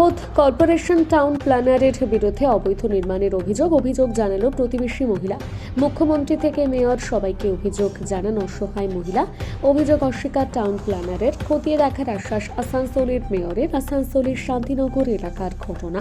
খোদ corporation town প্ল্যানারের বিরুদ্ধে অবৈধ নির্মাণের অভিযোগ অভিযোগ জানালো প্রতিবেশী মহিলা। মুখ্যমন্ত্রী থেকে মেয়র সবাইকে অভিযোগ জানান অসহায় মহিলা। অভিযোগ অস্বীকার টাউন প্ল্যানারের, খতিয়ে দেখার আশ্বাস আসানসোলের মেয়রের, আসানসোলের শান্তিনগর এলাকার ঘটনা।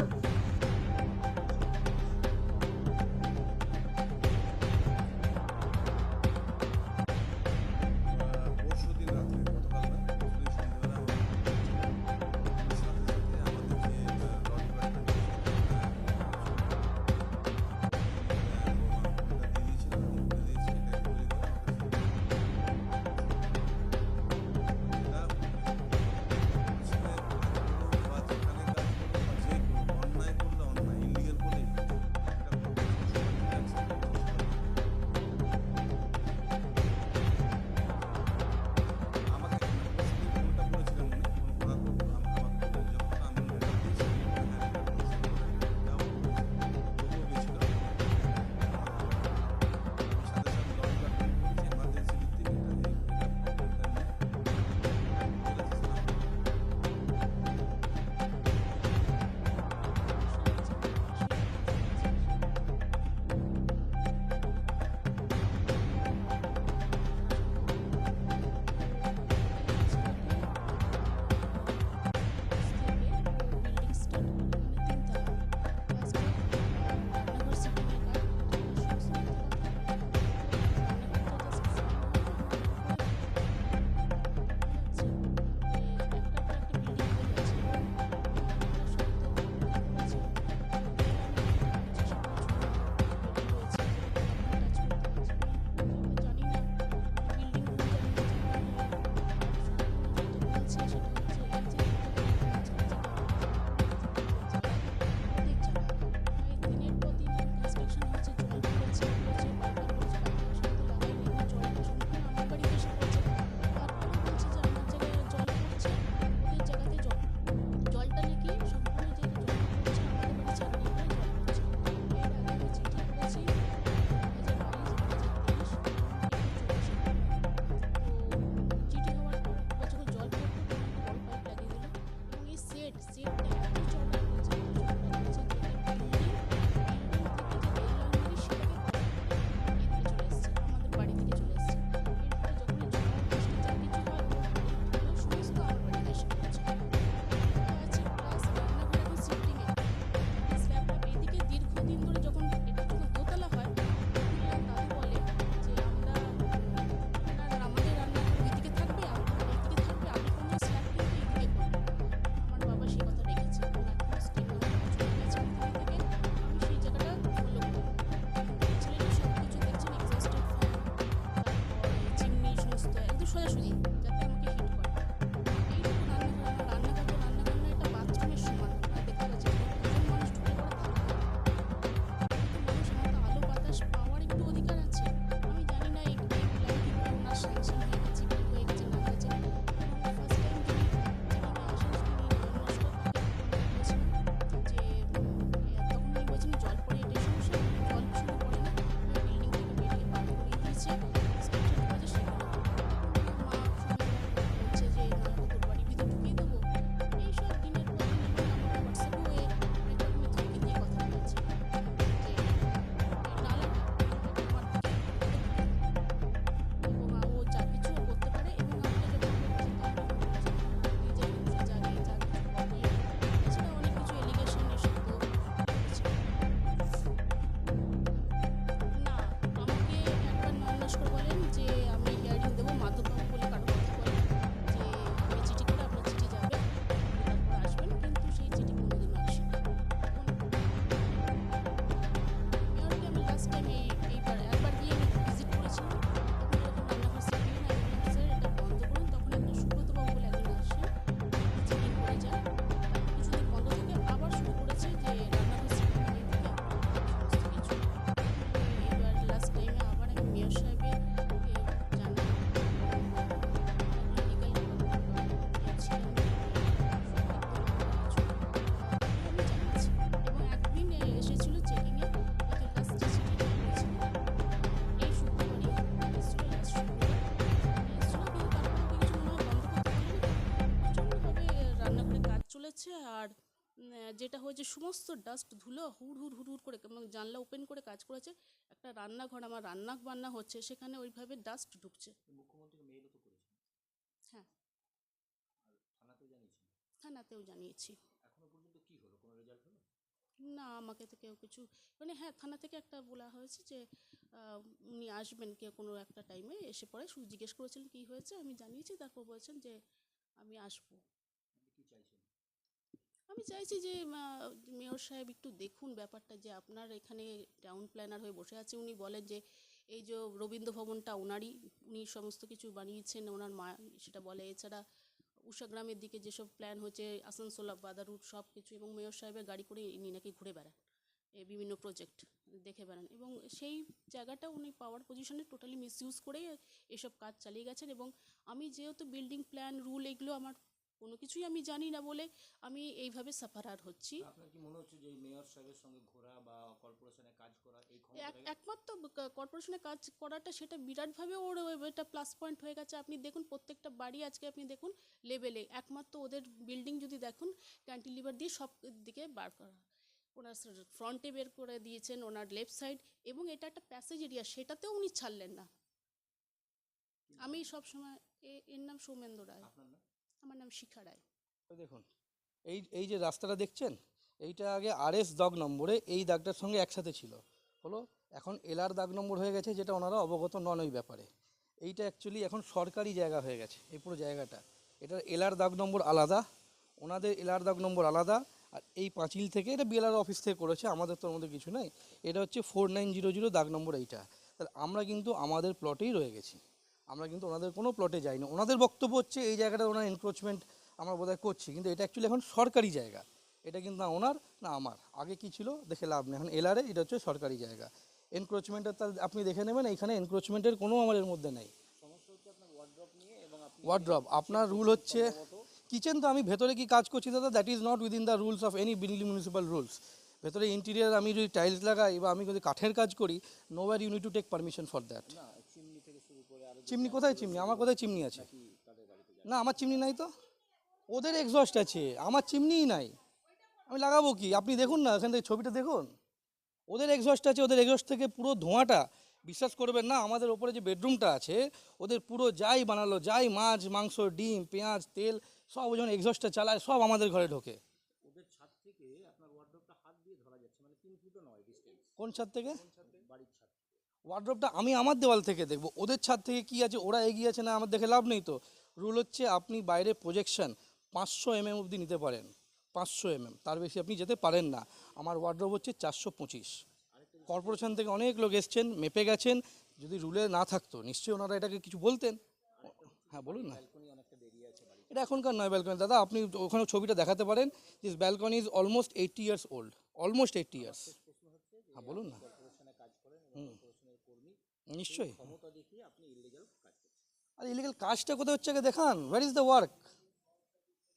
যেটা হয়েছে সমস্ত ডাস্ট ধুলো হুড় হুড় হুড় হুড় করে এবং জানলা ওপেন করে কাজ করেছে। একটা রান্নাঘর আমার রান্না বান্না হচ্ছে সেখানে ওইভাবে ডাস্ট ঢুকছে। মুখ্যমন্ত্রীকে মেইলও তো করেছেন? হ্যাঁ। থানাতেও জানিয়েছি। এখনও পর্যন্ত কি হলো? কোনো রেজাল্ট হলো? না আমাকে তো কেউ কিছু মানে হ্যাঁ থানা থেকে একটা বলা হয়েছে যে উনি আসবেন কেউ কোনো একটা টাইমে এসে পরে শুধু জিজ্ঞেস করেছিলেন কী হয়েছে আমি জানিয়েছি তারপর বলছেন যে আমি আসব। আমি চাইছি যে মেয়র সাহেব একটু দেখুন ব্যাপারটা যে আপনার এখানে টাউন প্ল্যানার হয়ে বসে আছে। উনি বলেন যে, এই যে রবীন্দ্র ভবনটা ওনারই উনি সমস্ত কিছু বানিয়েছেন, ওনার মা সেটা বলে। এছাড়া উষাগ্রামের দিকে যেসব প্ল্যান হচ্ছে, আসানসোল বাদারুট সব কিছু এবং মেয়র সাহেবের গাড়ি করে ইনি নাকি ঘুরে বেড়ান বিভিন্ন প্রজেক্ট দেখে বেড়ান। এবং সেই জায়গাটা উনি পাওয়ার পজিশনে টোটালি মিসইউজ করে এসব কাজ চালিয়ে গেছেন। এবং আমি যেহেতু বিল্ডিং প্ল্যান রুল এগুলো আমার কোনো কিছুই আমি জানি না বলে আমি এইভাবে সাফারার হচ্ছি। আপনার কি মনে হচ্ছে যে মেয়র সাহেবের সঙ্গে ঘোরা বা কর্পোরেশনে কাজ করা এই এক- একমাত্র কর্পোরেশনে কাজ করাটা সেটা বিরাটভাবে ওর এটা প্লাস পয়েন্ট হয়ে গেছে। আপনি দেখুন প্রত্যেকটা বাড়ি আজকে আপনি দেখুন লেভেলে একমাত্র ওদের বিল্ডিং যদি দেখুন ক্যান্টিলিভার দিয়ে সব দিকে বার করা। ওনার ফ্রন্টে বের করে দিয়েছেন ওনার লেফট সাইড এবং এটা একটা প্যাসেজ এরিয়া সেটাতেও উনি ছাড়লেন না। আমি সবসময় এর নাম সৌমেন্দ্র রায়। আমার নাম শিখা রায়। দেখুন, এই এই যে রাস্তাটা দেখছেন, এইটা আগে আরএস দাগ নম্বরে এই দাগটার সঙ্গে একসাথে ছিল। হলো, এখন এলআর দাগ নম্বর হয়ে গেছে, যেটা ওনারা অবগত নন ওই ব্যাপারে। এইটা অ্যাকচুয়ালি এখন সরকারি জায়গা হয়ে গেছে, এই পুরো জায়গাটা। এটার এলআর দাগ নম্বর আলাদা, ওনাদের এলআর দাগ নম্বর আলাদা, আর এই পাঁচিল থেকে এটা বিএলআর অফিস থেকে করেছে, আমাদের তো মধ্যে কিছু নাই। এটা হচ্ছে ফোর নাইন জিরো জিরো দাগ নম্বর এইটা। তাহলে আমরা কিন্তু আমাদের প্লটেই রয়ে গেছি। আমরা কিন্তু ওনাদের কোনো প্লটে যাইনি। ওনাদের বক্তব্য হচ্ছে এই জায়গাটা ওনার এনক্রোচমেন্ট আমরা বোধহয় করছি, কিন্তু এটা অ্যাকচুয়ালি এখন সরকারি জায়গা। এটা কিন্তু না ওনার, না আমার। আগে কি ছিল? দেখে লাভ নেই। এখন এলআরে এটা হচ্ছে সরকারি জায়গা। এনক্রোচমেন্টের তার আপনি দেখে নেবেন, এখানে এনক্রোচমেন্টের কোনো আমার এর মধ্যে নেই। ওয়ার্ড্রপ আপনার রুল হচ্ছে কিচেন তো আমি ভেতরে কি কাজ করছি দাদা? That is not within the rules of any building municipal rules ভেতরে ইন্টেরিয়ার আমি যদি টাইলস লাগাই বা আমি যদি কাঠের কাজ করি no where you need to take permission for that chimney কোথায় চিমনি? আমার কোথায় চিমনি আছে? না আমার চিমনি নাই তো। ওদের এক্সস্ট আছে আমার চিমনিই নাই। আমি লাগাবো কি? আপনি দেখুন না এখান থেকে ছবিটা দেখুন। ওদের এক্সস্ট আছে ওদের এক্সস্ট থেকে পুরো ধোঁয়াটা বিশ্বাস করবেন না আমাদের ওপরে যে বেডরুমটা আছে ওদের পুরো যাই বানালো যাই মাছ মাংস ডিম পেঁয়াজ তেল সব যখন এক্সস্টটা চালায় সব আমাদের ঘরে ঢোকে। ওদের ছাদ থেকে আপনার ওয়ার্ডরোবটা হাত দিয়ে ধরা যাচ্ছে মানে তিন ফুটও নয় ডিস্টেন্স কোন ছাদ থেকে? বাড়ির ছাদ থেকে? ওয়ার্ড্রপটা আমি আমার দেওয়াল থেকে দেখব। ওদের ছাদ থেকে কি আছে? ওরা এগিয়ে আছে না? আমার দেখে লাভ নেই তো। রুল হচ্ছে আপনি বাইরে প্রজেকশন পাঁচশো এমএম অবধি নিতে পারেন। পাঁচশো এমএম তার বেশি আপনি যেতে পারেন না। আমার ওয়ার্ড্রপ হচ্ছে চারশো পঁচিশ। কর্পোরেশন থেকে অনেক লোক এসছেন, মেপে গেছেন। যদি রুলে না থাকতো, নিশ্চয়ই ওনারা এটাকে কিছু বলতেন। হ্যাঁ বলুন না। এটা এখনকার নয় ব্যালকনি দাদা, আপনি ওখানে ছবিটা দেখাতে পারেন। This balcony is almost eighty years old almost eighty years হ্যাঁ বলুন না। হুম। নিশ্চয়ই। ক্ষমতা দেখিয়ে আপনি ইলিগাল কাজ করছেন। আর ইলিগাল কাজটা কোথায় হচ্ছে দেখান। হোয়ার ইজ দ্য ওয়ার্ক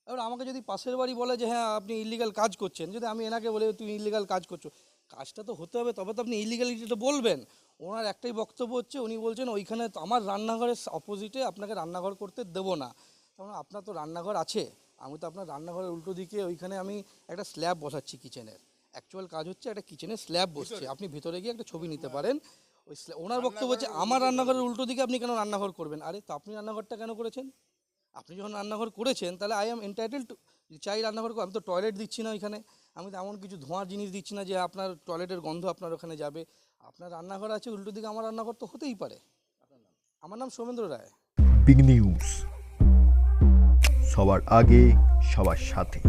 এবার আমাকে যদি পাশের বাড়ি বলে যে হ্যাঁ আপনি ইলিগাল কাজ করছেন যদি আমি এনাকে বলে তুমি ইলিগাল কাজ করছ কাজটা তো হতে হবে তবে তো আপনি ইলিগালিটিটা বলবেন। ওনার একটাই বক্তব্য হচ্ছে উনি বলছেন ওইখানে আমার রান্নাঘরের অপোজিটে আপনাকে রান্নাঘর করতে দেবো না। তখন আপনার তো রান্নাঘর আছে আমি তো আপনার রান্নাঘরের উল্টো দিকে ওইখানে আমি একটা স্ল্যাব বসাচ্ছি কিচেনের অ্যাকচুয়াল কাজ হচ্ছে একটা কিচেনের স্ল্যাব বসছে। আপনি ভিতরে গিয়ে একটা ছবি নিতে পারেন। ওই ওনার বক্তব্য হচ্ছে আমার রান্নাঘরের উল্টো দিকে আপনি কেন রান্নাঘর করবেন? আরে তো আপনি রান্নাঘরটা কেন করেছেন? আপনি যখন রান্নাঘর করেছেন তাহলে আই এম এন্টাইটেল টু চাই রান্নাঘর কর- আমি তো টয়লেট দিচ্ছি না ওইখানে। আমি তো এমন কিছু ধোঁয়ার জিনিস দিচ্ছি না যে আপনার টয়লেটের গন্ধ আপনার ওখানে যাবে। আপনার রান্নাঘর আছে উল্টো দিকে আমার রান্নাঘর তো হতেই পারে। আমার নাম সৌমেন্দ্র রায়। বিগ নিউজ সবার আগে সবার সাথে।